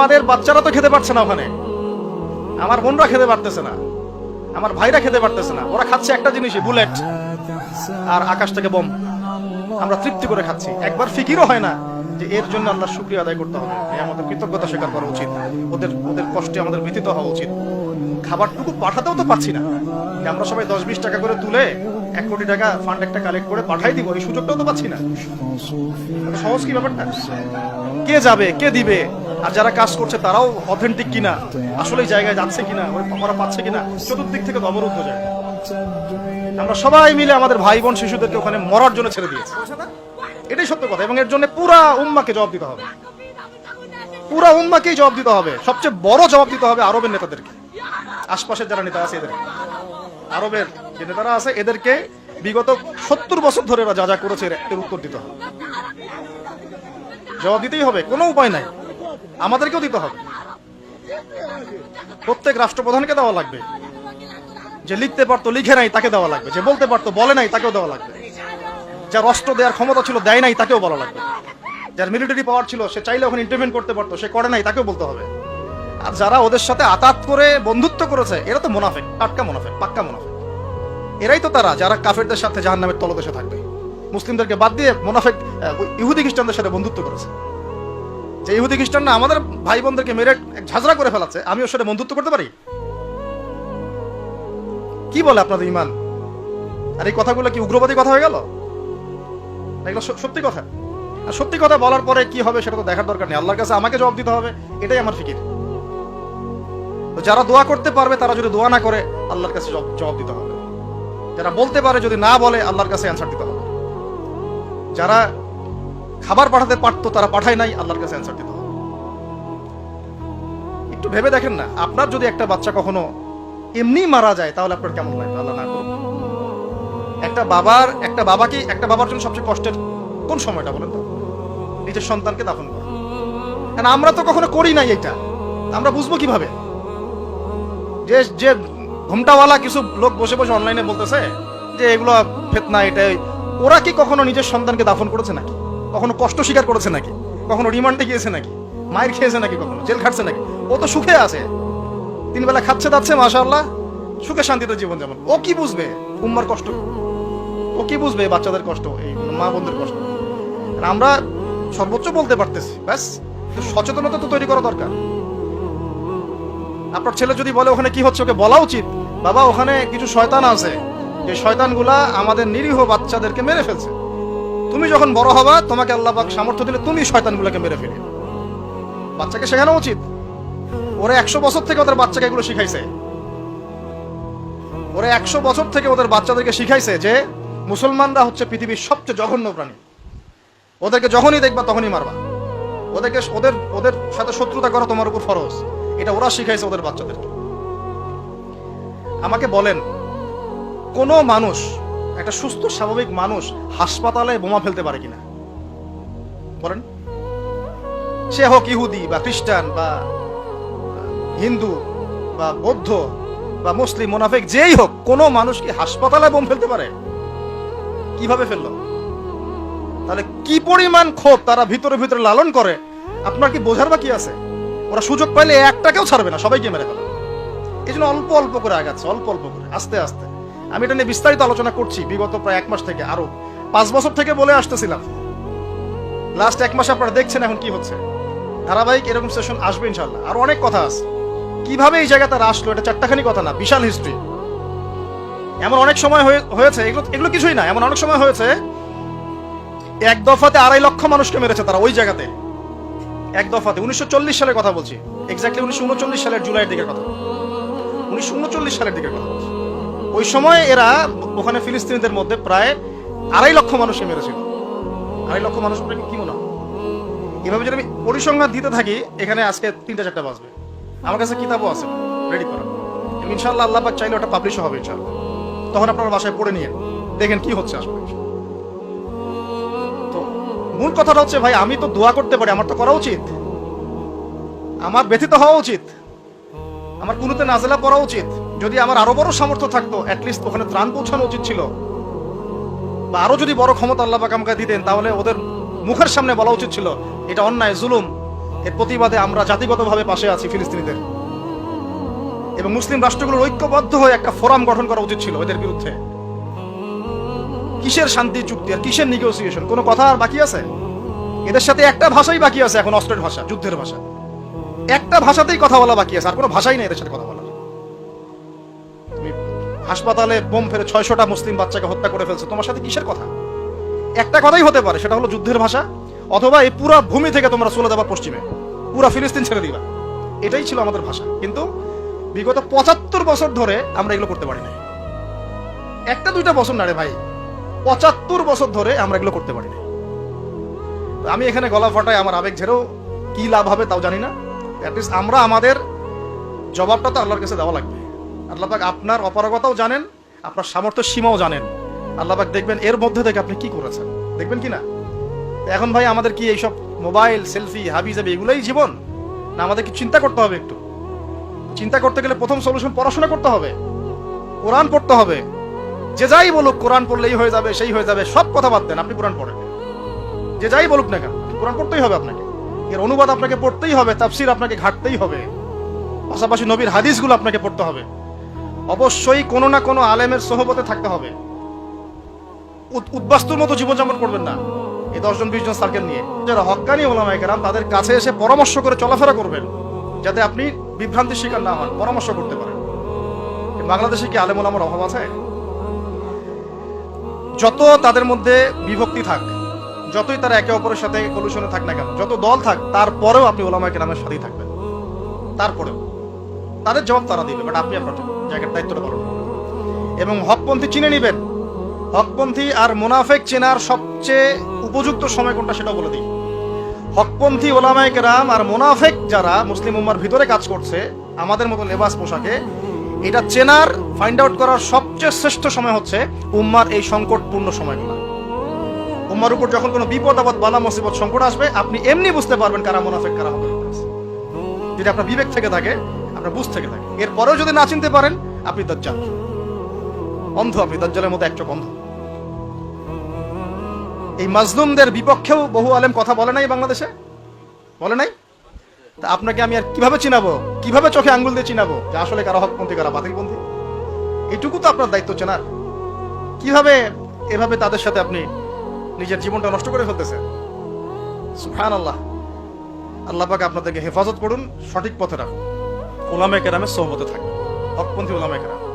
আমাদের বাচ্চারা তো খেতে পারছে না ওখানে। আমার বোনরা খেতে পারতেছে না। আমার ভাইরা খেতে পারতেছে না। ওরা খাচ্ছে একটা জিনিসই, বুলেট। আর আকাশ থেকে বম। আমরা তৃপ্তি করে খাচ্ছি। একবার ফিকিরও হয় না যে এর জন্য আল্লাহ শুক্রিয়া আদায় করতে হবে। আমাদের কৃতজ্ঞতা স্বীকার করা উচিত। ওদের ওদের কষ্টে আমাদের ব্যতীত হওয়া উচিত। খাবারটুকু পাঠাতেও তো পারছি না। আমরা সবাই দশ বিশ টাকা করে তুলে এক কোটি টাকা ফান্ড একটা কালেক্ট করে পাঠাই দিব, এই সুযোগটাও তো পাচ্ছি না। সহজ কি ব্যাপারটা? কে যাবে? কে দিবে? আর যারা কাজ করছে, তারাও অথেন্টিক কিনা? আসলে জায়গায় যাচ্ছে কিনা? ওরা পাচ্ছে কিনা? চতুর্দিক থেকে অবরুদ্ধ যায় আমরা সবাই মিলে আমাদের ভাই বোন শিশুদেরকে ওখানে মরার জন্য ছেড়ে দিয়েছি। এটাই সত্য কথা, এবং এর জন্য পুরা উম্মাকে জবাব দিতে হবে। পুরা উম্মাকেই জবাব দিতে হবে। সবচেয়ে বড় জবাব দিতে হবে আরবের নেতাদেরকে। আশপাশের যারা নেতা আছে এদের আরবের যে নেতারা আছে, এদেরকে বিগত সত্তর বছর ধরে যা যা করেছে, এর উত্তর দিতে হবে। জবাব দিতেই হবে, কোনো উপায় নাই। আমাদেরকেও দিতে হবে। প্রত্যেক রাষ্ট্রপ্রধানকে দেওয়া লাগবে। যে লিখতে পারতো, লিখে নাই, তাকে দেওয়া লাগবে। যে বলতে পারতো, বলে নাই, তাকেও দেওয়া লাগবে। যার অস্ত্র দেওয়ার ক্ষমতা ছিল, দেয় নাই, তাকেও বলা লাগবে। যার মিলিটারি পাওয়ার ছিল, সে চাইলে ওখানে ইন্টারভেন করতে পারতো, সে করে নাই, তাকেও বলতে হবে। আর যারা ওদের সাথে আতাত করে বন্ধুত্ব করেছে, এরা তো মোনাফেক, টাটকা মোনাফেক, পাক্কা মোনাফেক। এরাই তো তারা, যারা কাফেরদের সাথে জাহান নামের তলদেশে থাকবে। মুসলিমদেরকে বাদ দিয়ে মোনাফেক ইহুদি খ্রিস্টানদের সাথে বন্ধুত্ব করেছে। যে ইহুদি খ্রিস্টানরা আমাদের ভাই বোনদেরকে মেরে ঝাঁঝরা করে ফেলাচ্ছে আমি ওর সাথে বন্ধুত্ব করতে পারি? কি বলে আপনাদের ইমান? আর এই কথাগুলো কি উগ্রবাদী কথা হয়ে গেল? এগুলো সত্যি কথা। আর সত্যি কথা বলার পরে কি হবে সেটা তো দেখার দরকার নেই। আল্লাহর কাছে আমাকে জবাব দিতে হবে, এটাই আমার ফিকির। তো যারা দোয়া করতে পারবে, তারা যদি দোয়া না করে, আল্লাহর কাছে জব- জবাব দিতে হবে। যারা বলতে পারে, যদি না বলে, আল্লাহর কাছে অ্যান্সার দিতে হবে। যারা খাবার পাঠাতে পারতো, তারা পাঠায় নাই, আল্লাহর কাছে অ্যান্সার দিতে। একটু ভেবে দেখেন না, আপনার যদি একটা বাচ্চা কখনো এমনি মারা যায়, তাহলে আপনার কেমন লাগবে? আল্লাহ না একটা বাবার, একটা বাবাকে, একটা বাবার জন্য সবচেয়ে কষ্টের কোন সময়টা বলেন তো? নিজের সন্তানকে দাফন করা। আমরা তো কখনো করি নাই এটা আমরা বুঝব কীভাবে? যে যে ঘুমটাওয়ালা কিছু লোক বসে বসে অনলাইনে বলতেছে যে, এগুলো ফেতনা, এটাই। ওরা কি কখনো নিজের সন্তানকে দাফন করেছে নাকি? কখনো কষ্ট স্বীকার করেছে নাকি? কখনো রিমান্ডে গিয়েছে নাকি? মায়ের খেয়েছে নাকি কখনো? জেল খাটছে নাকি? ও তো সুখে আছে। তিন বেলা খাচ্ছে দাচ্ছে, মাশাআল্লাহ। সুখে শান্তিতে জীবন যেমন ও কি বুঝবে? উম্মার কষ্ট ও কি বুঝবে বাচ্চাদের কষ্ট, এই মা বোনদের কষ্ট? আমরা সর্বোচ্চ বলতে পারতেছি, ব্যাস। সচেতনতা তো তৈরি করা দরকার। আপনার ছেলে যদি বলে ওখানে কি হচ্ছে, ওকে বলা উচিত। বাবা, ওখানে কিছু শয়তান আছে। যে শয়তানগুলা আমাদের নিরীহ বাচ্চাদেরকে মেরে ফেলছে। তুমি যখন বড় হবা, তোমাকে আল্লাহ পাক সামর্থ্য দিলে তুমি শয়তানগুলোকে মেরে ফেলে বাচ্চাকে শেখানো উচিত। ওরা একশো বছর থেকে ওদের বাচ্চাকে এগুলো শিখাইছে। ওরা একশো বছর থেকে ওদের বাচ্চাদেরকে শিখাইছে যে মুসলমানরা হচ্ছে পৃথিবীর সবচেয়ে জঘন্য প্রাণী। ওদেরকে যখনই দেখবা তখনই মারবা। ওদেরকে ওদের ওদের সাথে শত্রুতা করা তোমার উপর ফরজ। এটা ওরা শিখাইছে ওদের বাচ্চাদেরকে। আমাকে বলেন, কোন মানুষ একটা সুস্থ, স্বাভাবিক মানুষ হাসপাতালে বোমা ফেলতে পারে কিনা? বলেন। সে হোক ইহুদি বা খ্রিস্টান বা হিন্দু বা বৌদ্ধ বা মুসলিম, মোনাফেক, যেই হোক, কোনো মানুষ কি হাসপাতালে বোম ফেলতে পারে? কীভাবে ফেলল? তাহলে কি পরিমাণ ক্ষোভ তারা ভিতরে ভিতরে লালন করে? আপনার কি বোঝার বা কি আছে? ওরা সুযোগ পাইলে একটাকেও ছাড়বে না, সবাইকে মেরে ফেলে এই জন্য অল্প অল্প করে আগাচ্ছে, অল্প অল্প করে, আস্তে আস্তে। আমি এটা নিয়ে বিস্তারিত আলোচনা করছি বিগত প্রায় এক মাস থেকে। আরও পাঁচ বছর থেকে বলে আসতেছিলাম। লাস্ট এক মাস আপনারা দেখছেন এখন কি হচ্ছে। ধারাবাহিক এরকম সেশন আসবে ইনশাল্লাহ আর অনেক কথা আছে। কীভাবে এই জায়গা তারা আসলো, এটা চারটাখানি কথা না, বিশাল হিস্ট্রি এমন অনেক সময় হয়ে- হয়েছে, এগুলো এগুলো কিছুই না, এমন অনেক সময় হয়েছে, এক দফাতে আড়াই লক্ষ মানুষকে মেরেছে তারা ওই জায়গাতে। এক দফাতে, উনিশশো চল্লিশ সালের কথা বলছি। এক্স্যাক্টলি উনিশশো উনচল্লিশ সালের জুলাইয়ের দিকের কথা। উনিশশো উনচল্লিশ সালের দিকের কথা বলছি। ওই সময় এরা ওখানে ফিলিস্তিনিদের মধ্যে প্রায় আড়াই লক্ষ মানুষকে মেরেছিল। আড়াই লক্ষ মানুষ আপনাকে কি মনে হয়? এভাবে যদি আমি পরিসংখ্যান দিতে থাকি, এখানে আজকে তিনটা চারটা বাজবে। আমার কাছে কিতাবও আছে রেডি করা। ইনশাল্লাহ আল্লাহ পাক চাইলে ওটা পাবলিশও হবে ইনশাল্লাহ তখন আপনারা বাসায় পড়ে নিয়ে দেখেন কি হচ্ছে আসলে। তো মূল কথাটা হচ্ছে, ভাই, আমি তো দোয়া করতে পারি, আমার তো করা উচিত। আমার ব্যথিত হওয়া উচিত। আমার কুনুতে নাজেলা পড়া উচিত। যদি আমার আরও বড় সামর্থ্য থাকতো অ্যাটলিস্ট ওখানে ত্রাণ পৌঁছানো উচিত ছিল। বা আরও যদি বড় ক্ষমতা আল্লাহ পাক আমাকে দিতেন, তাহলে ওদের মুখের সামনে বলা উচিত ছিল, এটা অন্যায়, জুলুম। এর প্রতিবাদে আমরা জাতিগতভাবে পাশে আছি ফিলিস্তিনিদের। এবং মুসলিম রাষ্ট্রগুলোর ঐক্যবদ্ধ হয়ে একটা ফোরাম গঠন করা উচিত ছিল এদের বিরুদ্ধে। কিসের শান্তি, চুক্তি আর কিসের নিগোসিয়েশন কোনো কথা আর বাকি আছে? এদের সাথে একটা ভাষাই বাকি আছে এখন অস্ত্রের ভাষা, যুদ্ধের ভাষা। একটা ভাষাতেই কথা বলা বাকি আছে, আর কোনো ভাষাই নেই এদের সাথে কথা হাসপাতালে বোম ফেলে ছয়শটা মুসলিম বাচ্চাকে হত্যা করে ফেলছে। তোমার সাথে কিসের কথা? একটা কথাই হতে পারে, সেটা হলো যুদ্ধের ভাষা, অথবা এই পুরা ভূমি থেকে তোমরা চলে যাবা পশ্চিমে। পুরা ফিলিস্তিন ছেড়ে দিবা। এটাই ছিল আমাদের ভাষা। কিন্তু বিগত পঁচাত্তর বছর ধরে আমরা এগুলো করতে পারি না একটা দুইটা বছর না রে ভাই, পঁচাত্তর বছর ধরে আমরা এগুলো করতে পারি না আমি এখানে গলা ফাটাই, আমার আবেগ ঝেড়েও কি লাভ হবে তাও জানি না। অ্যাটলিস্ট আমরা আমাদের জবাবটা তো আল্লাহর কাছে দেওয়া লাগবে। আল্লাহ পাক আপনার অপারগতাও জানেন, আপনার সামর্থ্য সীমাও জানেন। আল্লাহ পাক দেখবেন এর মধ্যে থেকে আপনি কি করেছেন? দেখবেন কি না? এখন ভাই আমাদের কি এইসব মোবাইল, সেলফি, হাবি জাবি এগুলোই জীবন? না, আমাদের কি চিন্তা করতে হবে একটু? চিন্তা করতে গেলে প্রথম সলিউশন পড়াশোনা করতে হবে। কোরআন পড়তে হবে। যে যাই বলুক, কোরআন পড়লেই হয়ে যাবে, সেই হয়ে যাবে, সব কথা বাদ দেন, আপনি কোরআন পড়েন। যে যাই বলুক না কেন, কোরআন পড়তেই হবে আপনাকে। এর অনুবাদ আপনাকে পড়তেই হবে, তাফসির আপনাকে ঘাটতেই হবে। পাশাপাশি নবীর হাদিসগুলো আপনাকে পড়তে হবে। অবশ্যই কোনো না কোনো আলেমের সহবতে থাকতে হবে। উদ- উদ্বাস্তুর মতো জীবনযাপন করবেন না। এই দশজন, বিশ জন সার্কেল নিয়ে। যারা হকানি ওলামাই কেরাম, তাদের কাছে এসে পরামর্শ করে চলাফেরা করবেন, যাতে আপনি বিভ্রান্তির শিকার না হন, পরামর্শ করতে পারেন। বাংলাদেশে কি আলেম ওলামার অভাব আছে? যত তাদের মধ্যে বিভক্তি থাক, যতই তারা একে অপরের সাথে কলুশনে থাক না কেন, যত দল থাক, তারপরেও আপনি ওলামাই কেরামের সাথেই থাকবেন। তারপরেও। তাদের জবাব তারা দিবে বাট আপনি আপনার জায়গার দায়িত্বটা পালন এবং হকপন্থী চিনে নেবেন। হকপন্থী আর মোনাফেক চেনার সবচেয়ে উপযুক্ত সময় কোনটা সেটা বলে দিই। হকপন্থী ওলামায় কেরাম আর মোনাফেক যারা মুসলিম উম্মার ভিতরে কাজ করছে, আমাদের মতো লেবাস পোশাকে, এটা চেনার ফাইন্ড আউট করার সবচেয়ে শ্রেষ্ঠ সময় হচ্ছে উম্মার এই সংকটপূর্ণ সময়গুলো। উম্মার উপর যখন কোনো বিপদ, আপদ, বালা, মুসিবত, সংকট আসবে, আপনি এমনি বুঝতে পারবেন কারা মোনাফেক, কারা আছে। যদি আপনার বিবেক থেকে থাকে আপনার বুঝ থেকে থাকে। এরপরেও যদি না চিনতে পারেন, আপনি দজ্জাল। অন্ধ আপনি, দজ্জালের মতো এক চোখ অন্ধ। এই মাজলুমদের বিপক্ষেও বহু আলেম কথা বলে নাই বাংলাদেশে? বলে নাই? তা আপনাকে আমি আর কীভাবে চিনাবো? কীভাবে চোখে আঙ্গুল দিয়ে চিনাবো? যে আসলে কারা হকপন্থী, কারা বাতিলপন্থী? এটুকু তো আপনার দায়িত্ব চেনার। কীভাবে এভাবে তাদের সাথে আপনি নিজের জীবনটা নষ্ট করে ফেলতেছেন? সুফান আল্লাহ আল্লাহ পাক আপনাদেরকে হেফাজত করুন, সঠিক পথে রাখুন। ওলামে কেরামের সহমতে থাকবে। হকপন্থী ওলামে কেরাম।